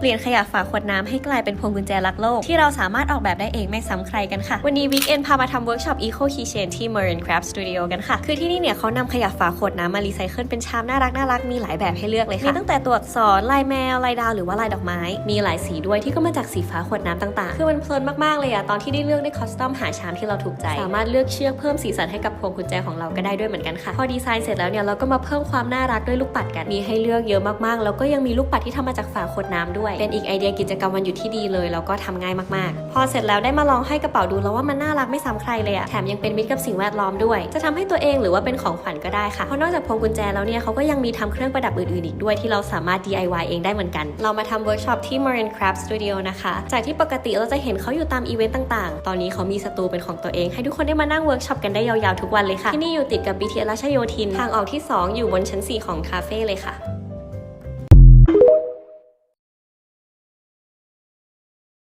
เปลี่ยนขยะฝาขวดน้ำให้กลายเป็นพวงกุญแจรักโลก ที่เราสามารถออกแบบได้เองไม่ซ้ำใครกันค่ะ วันนี้ Weekend พามาทำเวิร์กช็อป Eco Keychain ที่ Marine Craft Studio กันค่ะ คือที่นี่เนี่ยเขานำขยะฝาขวดน้ำมารีไซเคิลเป็นชามน่ารักน่ารักมีหลายแบบให้เลือกเลยค่ะมีตั้งแต่ตัวอักษรลายแมวลายดาวหรือว่าลายดอกไม้ มีหลายสีด้วยที่ก็มาจากสีฟ้าขวดน้ำต่างๆ คือมันเพลินมากๆเลยอะตอนที่ได้เลือกได้คอสตอมหาชามที่เราถูกใจ สามารถเลือกเชือกเพิ่มสีสันให้กับพวงกุญแจของเราก็ได้ด้วยเหมือนกันค่ะพอดีไซน์เสร็จแล้วเนี่ยเราก็มาเพิ่มความน่ารักด้วยลูกปัดกันมีให้เลือกเยอะมากๆ แล้วก็ยังมีลูกปัดที่ทำมาจากฝาขวดน้ำด้วยเป็นอีกไอเดียกิจกรรมวันหยุดที่ดีเลยแล้วก็ทำง่ายมากๆ พอเสร็จแล้วได้มาลองให้กระเป๋าดูแล้วว่ามันน่ารักไม่ซ้ำใครเลยอะแถมยังเป็นมิตรกับสิ่งแวดล้อมด้วย จะทำให้ตัวเองหรือว่าเป็นของขวัญก็ได้ค่ะ เพราะนอกจากพวงกุญแจแล้วเนี่ยเขาก็ยังมีทำเครื่องประดับอื่นๆอีกด้วยที่เราสามารถ DIY เองได้เหมือนกัน เรามาทำเวิร์กช็อปที่ Marine Craft Studio นะคะ จากที่ปกติเราจะเห็นเขาอยู่ตามอีเวนต์ต่างๆ ตอนนี้เขามีสตูเป็นของตัวเอง ให้ทุกคนได้มานั่งเวิร์กช็อปกันได้ยาวๆทุกวันเลยค่ะ ที่นี่อยู่ติดกับ BTS ราชโยธิน ทางออกที่ 2 อยู่บนชั้น 4 ของคาเฟ่เลยค่ะ